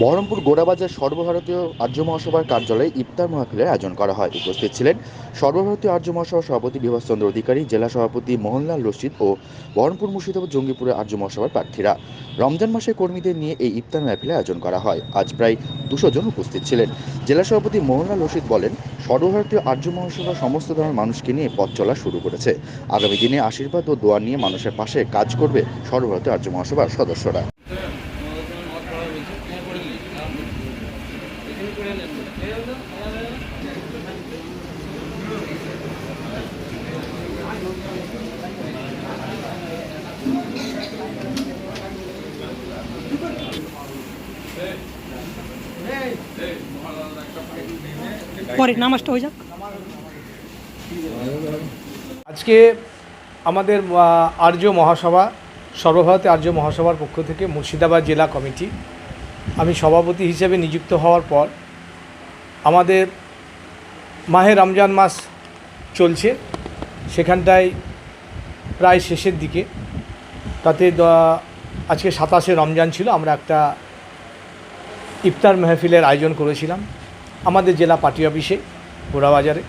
বহরমপুর গোড়াবাজার সর্বভারতীয় আর্য মহাসভার কার্যালয়ে ইফতার মাহফিলের আয়োজন করা হয়। উপস্থিত ছিলেন সর্বভারতীয় আর্য মহাসভার সভাপতি বিভাস চন্দ্র অধিকারী, জেলা সভাপতি মোহনলাল রশিদ ও বহরমপুর মুর্শিদাবাদ জঙ্গিপুরের আর্য মহাসভার প্রার্থীরা। রমজান মাসে কর্মীদের নিয়ে এই ইফতার মাহফিলের আয়োজন করা হয়। আজ প্রায় দুশো জন উপস্থিত ছিলেন। জেলা সভাপতি মোহনলাল রশিদ বলেন, সর্বভারতীয় আর্য মহাসভা সমস্ত ধরনের মানুষকে নিয়ে পথ চলা শুরু করেছে। আগামী দিনে আশীর্বাদ ও দোয়া নিয়ে মানুষের পাশে কাজ করবে সর্বভারতীয় আর্য মহাসভার সদস্যরা। পরে নামাজটা হয়ে যাক। আজকে আমাদের আর্য মহাসভা সর্বভারতীয় আর্য মহাসভার পক্ষ থেকে মুর্শিদাবাদ জেলা কমিটি আমি সভাপতি হিসেবে নিযুক্ত হওয়ার পর আমাদের মাহে রমজান মাস চলছে। সেখানটায় প্রায় শেষের দিকে। তাতে আজকে সাতাশে রমজান ছিল, আমরা একটা ইফতার মেহফিলের আয়োজন করেছিলাম আমাদের জেলা পার্টি অফিসে, গোড়াবাজারে।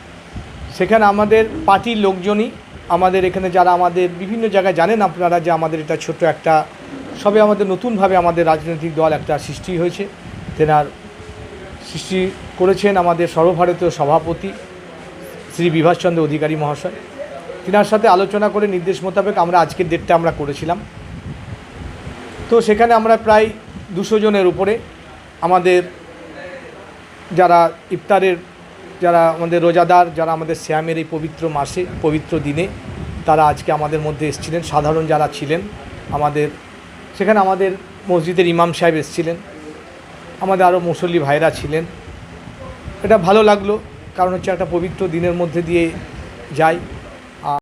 সেখানে আমাদের পার্টির লোকজনই আমাদের এখানে যারা আমাদের বিভিন্ন জায়গায় জানেন আপনারা যে আমাদের এটা ছোট একটা সবে আমাদের নতুনভাবে আমাদের রাজনৈতিক দল একটা সৃষ্টি হয়েছে। তেনার সৃষ্টি করেছেন আমাদের সর্বভারতীয় সভাপতি শ্রী বিভাসচন্দ্র অধিকারী মহাশয়। তিনার সাথে আলোচনা করে নির্দেশ মোতাবেক আমরা আজকের ডেটটা আমরা করেছিলাম। তো সেখানে আমরা প্রায় দুশো জনের উপরে আমাদের যারা ইফতারের, যারা আমাদের রোজাদার, যারা আমাদের শ্যামের এই পবিত্র মাসে, পবিত্র দিনে, তারা আজকে আমাদের মধ্যে এসেছিলেন। সাধারণ যারা ছিলেন, আমাদের সেখানে আমাদের মসজিদের ইমাম সাহেব এসেছিলেন। আমাদের আরও মুসল্লি ভাইরা ছিলেন। এটা ভালো লাগল, কারণ হচ্ছে একটা পবিত্র দিনের মধ্যে দিয়ে যাই